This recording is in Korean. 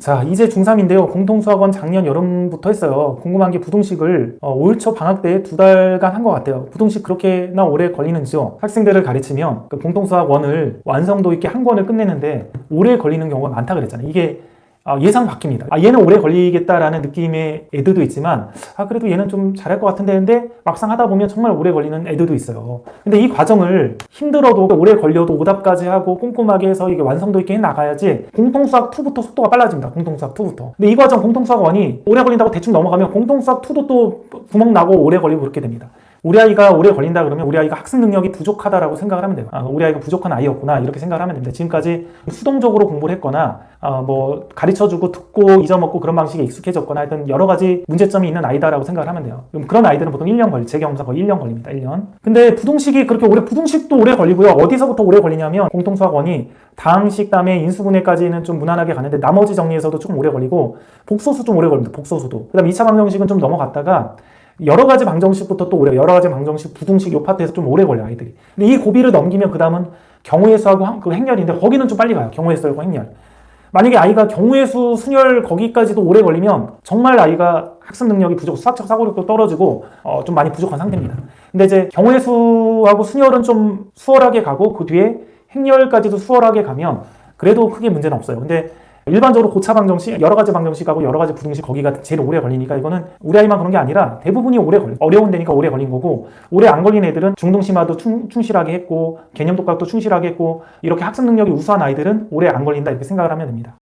자, 이제 중3인데요. 공통수학원 작년 여름부터 했어요. 궁금한 게 부동식을 어, 5일초 방학 때 두 달간 한 것 같아요. 부동식 그렇게나 오래 걸리는지요? 학생들을 가르치면 그 공통수학원을 완성도 있게 한 권을 끝내는데 오래 걸리는 경우가 많다 그랬잖아요. 이게 아, 예상 바뀝니다. 아, 얘는 오래 걸리겠다라는 느낌의 애들도 있지만, 아, 그래도 얘는 좀 잘할 것 같은데, 근데 막상 하다 보면 정말 오래 걸리는 애들도 있어요. 근데 이 과정을 힘들어도 오래 걸려도 오답까지 하고 꼼꼼하게 해서 이게 완성도 있게 해 나가야지 공통수학 2부터 속도가 빨라집니다. 공통수학 2부터. 근데 이 과정 공통수학 1이 오래 걸린다고 대충 넘어가면 공통수학 2도 또 구멍 나고 오래 걸리고 그렇게 됩니다. 우리 아이가 오래 걸린다 그러면 우리 아이가 학습 능력이 부족하다라고 생각을 하면 돼요. 아, 우리 아이가 부족한 아이였구나 이렇게 생각을 하면 됩니다. 지금까지 수동적으로 공부를 했거나 아, 뭐 가르쳐주고 듣고 잊어먹고 그런 방식에 익숙해졌거나 하여튼 여러 가지 문제점이 있는 아이다라고 생각을 하면 돼요. 그럼 그런 아이들은 보통 1년 걸리, 제 경험상 거의 1년 걸립니다. 1년. 근데 부동식이 그렇게 오래, 부동식도 오래 걸리고요. 어디서부터 오래 걸리냐면 공통수학원이 다항식 다음에 인수분해까지는 좀 무난하게 가는데 나머지 정리에서도 조금 오래 걸리고 복소수 좀 오래 걸립니다. 복소수도. 그 다음 2차 방정식은 좀 넘어갔다가 여러 가지 방정식부터 또 오래 여러 가지 방정식 부등식 요 파트에서 좀 오래 걸려 요 아이들이. 근데 이 고비를 넘기면 그 다음은 경우의 수하고 한- 그 행렬인데 거기는 좀 빨리 가요 경우의 수하고 행렬. 만약에 아이가 경우의 수 순열 거기까지도 오래 걸리면 정말 아이가 학습 능력이 부족 수학적 사고력도 떨어지고 어, 좀 많이 부족한 상태입니다. 근데 이제 경우의 수하고 순열은 좀 수월하게 가고 그 뒤에 행렬까지도 수월하게 가면 그래도 크게 문제는 없어요. 근데 일반적으로 고차 방정식, 여러 가지 방정식하고 여러 가지 부등식 거기가 제일 오래 걸리니까 이거는 우리 아이만 그런 게 아니라 대부분이 오래 걸려. 어려운 데니까 오래 걸린 거고 오래 안 걸린 애들은 중등 심화도 충, 충실하게 했고 개념 독학도 충실하게 했고 이렇게 학습 능력이 우수한 아이들은 오래 안 걸린다 이렇게 생각을 하면 됩니다.